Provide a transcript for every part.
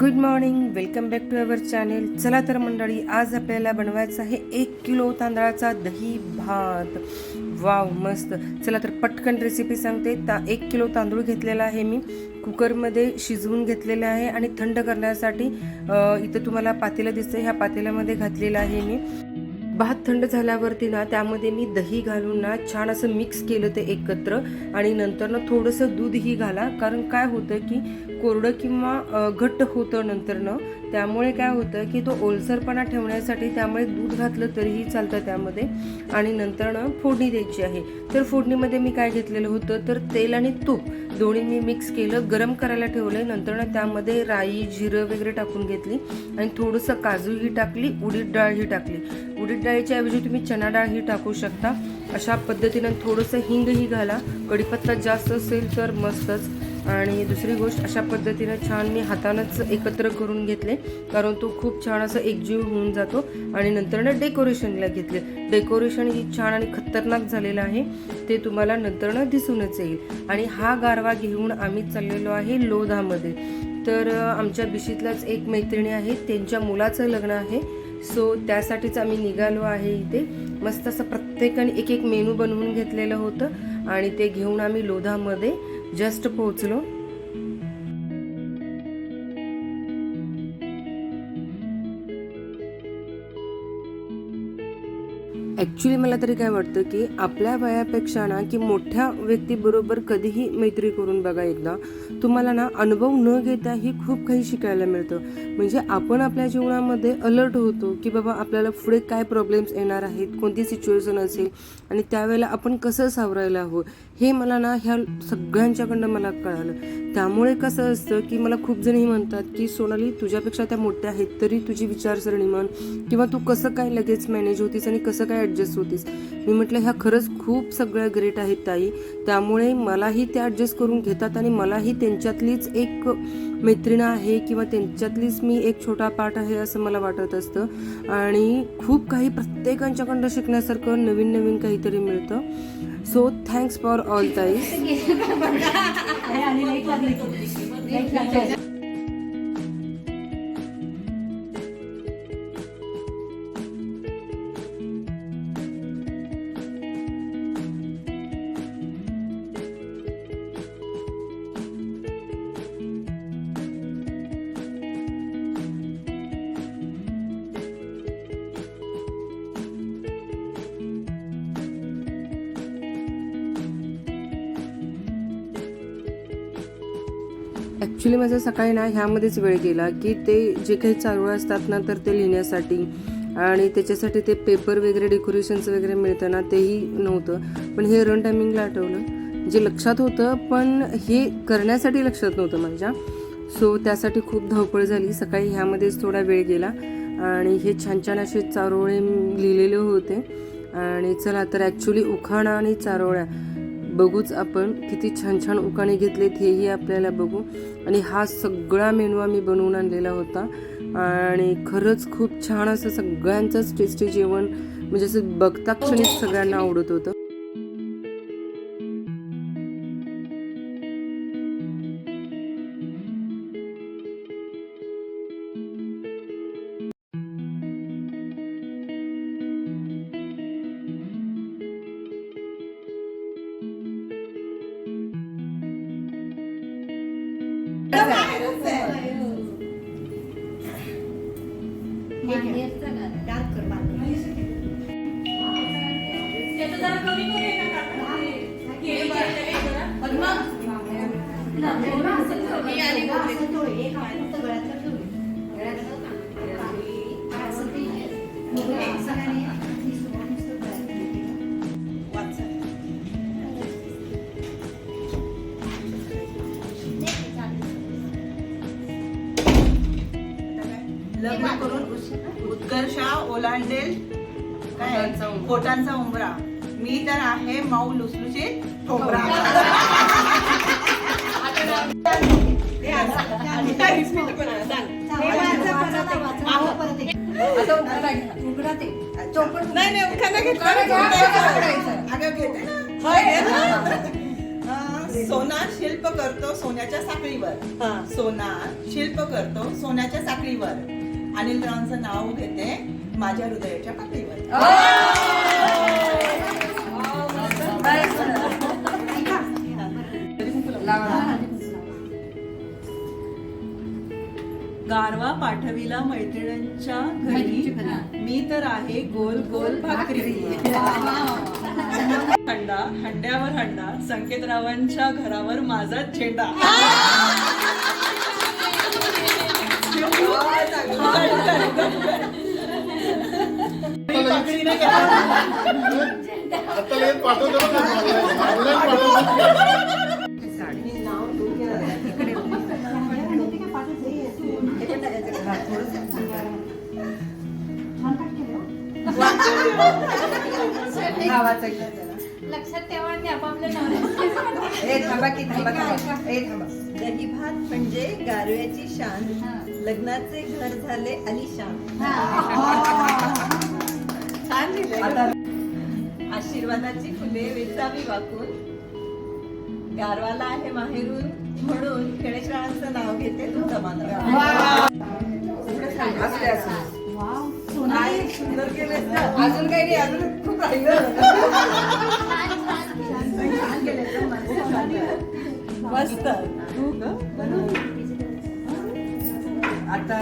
Good morning welcome back to our channel चला तर मंडळी आज आपल्याला बनवायचं आहे एक किलो तांदळाचा दही भात. वाव मस्त. चला तर पटकन रेसिपी सांगते. ता एक किलो तांदूळ घेतलेला आहे मी. कुकरमध्ये शिजवून घेतलेला आहे आणि थंड करण्यासाठी इथं तुम्हाला पातेलं दिसतं ह्या पातेल्यामध्ये घातलेलं आहे मी. भात थंड झाल्यावरती ना त्यामध्ये मी दही घालून ना छान असं मिक्स केलं ते एकत्र. आणि नंतर ना थोडंसं दूधही घाला. कारण काय होतं की कोरडं किंवा घट्ट होतं नंतरनं त्यामुळे काय होतं की तो ओलसरपणा ठेवण्यासाठी त्यामुळे दूध घातलं तरीही चालतं त्यामध्ये. आणि नंतरनं फोडणी द्यायची आहे. तर फोडणीमध्ये मी काय घेतलेलं होतं? तर तेल आणि तूप. दोन्ही मी मिक्स केलं गरम करायला ठेवलं नंतरनं त्यामध्ये राई जिरं वगैरे टाकून घेतली. आणि थोडंसं काजूही टाकली उडीद डाळही टाकली. उडीद डाळीच्या ऐवजी तुम्ही चना डाळही टाकू शकता. अशा पद्धतीनं थोडंसं हिंगही घाला. कढीपत्ता जास्त असेल तर मस्तच. आणि दुसरी गोष्ट अशा पद्धतीनं छान मी हातानंच एकत्र करून घेतले कारण तो खूप छान असं एकजीव होऊन जातो. आणि नंतर ना डेकोरेशनला घेतले. डेकोरेशन ही छान आणि खतरनाक झालेलं आहे. ते तुम्हाला नंतरनं दिसूनच येईल. आणि हा गारवा घेऊन आम्ही चाललेलो आहे लोधामध्ये. तर आमच्या बिशीतलाच एक मैत्रिणी आहे. त्यांच्या मुलाचं लग्न आहे. सो त्यासाठीच आम्ही निघालो आहे इथे. मस्त असं प्रत्येकाने एक एक मेनू बनवून घेतलेलं होतं. आणि ते घेऊन आम्ही लोधामध्ये ಜಸ್ಟ್ ಪೋಚಿಲು ॲक्च्युली मला तरी काय वाटतं की आपल्या वयापेक्षा ना की मोठ्या व्यक्तीबरोबर कधीही मैत्री करून बघा एकदा तुम्हाला ना अनुभव न घेता ही खूप काही शिकायला मिळतं. म्हणजे आपण आपल्या जीवनामध्ये अलर्ट होतो की बाबा आपल्याला पुढे काय प्रॉब्लेम्स येणार आहेत कोणती सिच्युएशन असेल आणि त्यावेळेला आपण कसं सावरायला हवं हे मला ना ह्या सगळ्यांच्याकडनं मला कळालं. त्यामुळे कसं असतं की मला खूप जणही म्हणतात की सोनाली तुझ्यापेक्षा त्या मोठ्या आहेत तरी तुझी विचारसरणी म्हण किंवा तू कसं काय लगेच मॅनेज होतीस आणि कसं काय ॲडजस्ट होतीस. मी म्हटलं ह्या खरंच खूप सगळ्या ग्रेट आहेत ताई. त्यामुळे मलाही त्या ॲडजस्ट करून घेतात आणि मलाही त्यांच्यातलीच एक मैत्रीण आहे किंवा त्यांच्यातलीच मी एक छोटा पाठ आहे असं मला वाटत असतं. आणि खूप काही प्रत्येकांच्याकडनं शिकण्यासारखं नवीन नवीन काहीतरी मिळतं. सो थँक्स फॉर ऑल ताई. ॲक्च्युली माझा सकाळी ना ह्यामध्येच वेळ गेला की ते जे काही चालू असतात ना तर ते लिहिण्यासाठी आणि त्याच्यासाठी ते पेपर वगैरे डेकोरेशनचं वगैरे मिळतं ना तेही नव्हतं. पण हे रन टायमिंगला आठवलं. जे लक्षात होतं पण हे करण्यासाठी लक्षात नव्हतं माझ्या. सो त्यासाठी खूप धावपळ झाली. सकाळी ह्यामध्येच थोडा वेळ गेला. आणि हे छान छान असे चारोळे लिहिलेले होते. आणि चला तर ॲक्च्युली उखाणा आणि चारोळ्या बघूच आपण किती छान छान उकाणे घेतलेत हेही आपल्याला बघू. आणि हा सगळा मेनू आम्ही बनवून आणलेला होता. आणि खरंच खूप छान असं सगळ्यांचंच टेस्टी जेवण म्हणजे असं बघता क्षणीच सगळ्यांना आवडत होतं. लग्न ओलांडेल काय. पोटांचा उंबरा. मी तर आहे मऊ लुसलुशीत ठोबरा हे. आता- आता रिपीट करा, सांग. हे माझं परत एक. आहो. नाही नाही उखाणा घेतला. अगं घेते. होय, घे ना. हा. सोना शिल्प करतो सोन्याच्या साखळीवर. सोना शिल्प करतो सोन्याच्या साखळीवर. अनिल रावांचं नाव घेते. माझ्या हृदयाच्या पातळीवर. गारवा पाठविला मैत्रिणींच्या घरी. मी तर आहे गोल गोल भाकरी. हंडा हंड्यावर हंडा संकेतरावांच्या घरावर माझा झेंडा भाकरी नाही केला. आता लगेच पाठवतो बघा ऑनलाईन पाठवतो लक्षात ठेवा आपापल्या दही भात म्हणजे गारव्याची शान. लग्नाचे घर झाले आणि शान. छान लिहिलंय. आशीर्वादाची फुले वेचावी वाकून. गारवाला आहे माहेरून म्हणून गणेशरावांचं नाव घेते तुमचं. सुंदर केलं अजून काही नाही अजून खूप राहिलं मस्त. आता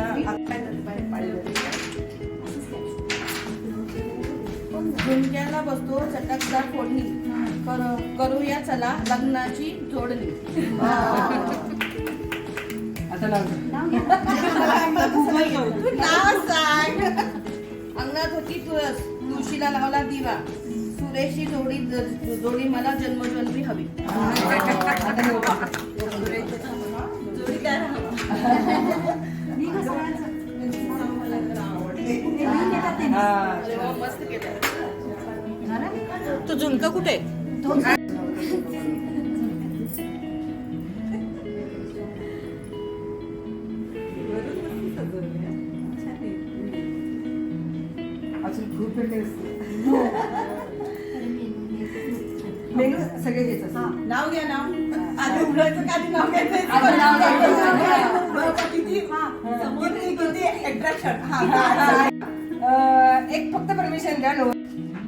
झुणक्याला बसतो चटकदार फोडणी. कर- करूया चला लग्नाची जोडणी. अंगणात होती तुळस. तुळशीला लावला दिवा. सुरेशी जोडी जोडी मला जन्मजन्मी हवी. जोडी काय राहावं तू झुणका कुठे? मेनू सगळे घ्यायचं. नाव घ्या नाव. आधी उघडायचं का आधी नाव घ्यायचं? आधी नाव घ्यायचं. बघा किती? किती? किती अट्रॅक्शन. अं, एक फक्त परमिशन द्या नो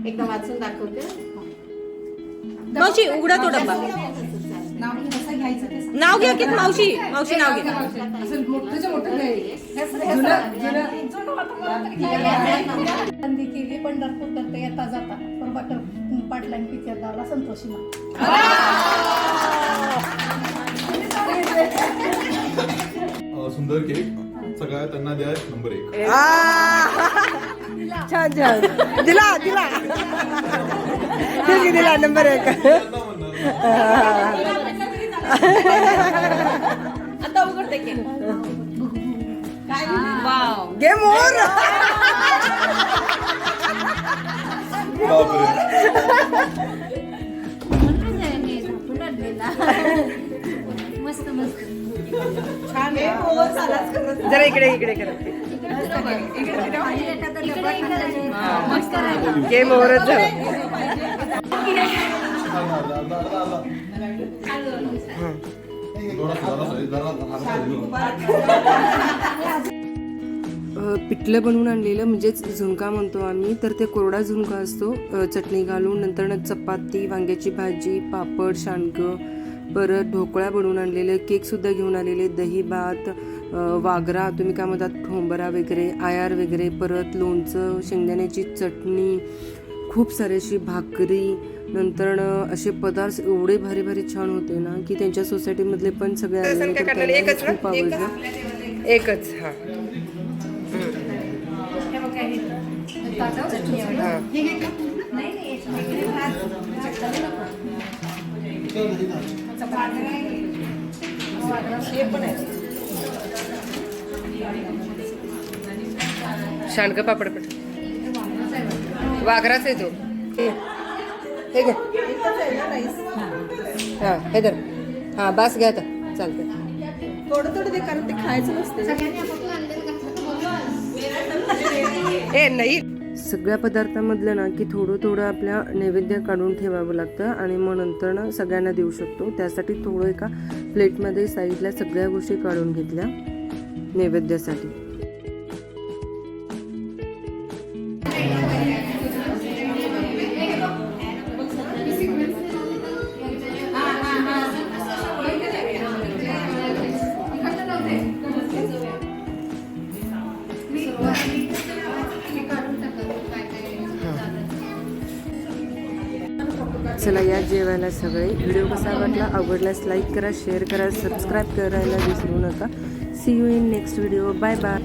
एकदा वाचून दाखवते. मावशी उघडा तो डब्बा. नाव कसं घ्यायचं ते. नाव घ्या की मावशी? मावशी नाव घ्या. बंदी केली पंढरपूर करता येता जाता. प्रभाकर पाटलांनी पिक्चर लावला संतोषी अं, सुंदर केक. सगळ्या त्यांना द्या नंबर एक. छान छान. दिला दिला. ठीक आहे, दिला नंबर एक. गेम ओव्हर मस्त मस्त. छान हे. जरा इकडे इकडे करा. गेम ओव्हरच झालं पिठलं बनवून आणलेलं म्हणजेच झुणका म्हणतो आम्ही. तर ते कोरडा झुणका असतो. चटणी घालून नंतर चपाती वांग्याची भाजी पापड शाणकं परत ढोकळा बनवून आणलेलं केकसुद्धा घेऊन आलेले दही भात वागरा तुम्ही काय म्हणतात ठोंबरा वगैरे आयार वगैरे परत लोणचं शेंगदाण्याची चटणी खूप सारी अशी भाकरी नंतर असे पदार्थ एवढे भारी भारी छान होते ना की त्यांच्या सोसायटीमधले पण सगळे तर त्यांना एकच ना? खूप आवडलं. एकच? शाणक पापड पण वाघराच आहे तो. हे. घे. हा हे धर. हा बास घ्या आता. चालतंय. थोडं थोडं ते कारण ते खायचं नसते. ए नाही. सगळ्या पदार्थामधलं ना की थोडं थोडं आपल्या नैवेद्य काढून ठेवावं लागतं आणि मग नंतर ना सगळ्यांना देऊ शकतो. त्यासाठी थोडं एका प्लेटमध्ये साईडला सगळ्या गोष्टी काढून घेतल्या. नैवेद्यासाठी. चला या जेवायला सगळे. व्हिडिओ कसा वाटला? आवडल्यास लाईक करा शेअर करा सबस्क्राईब करायला विसरू नका. See you in next video bye bye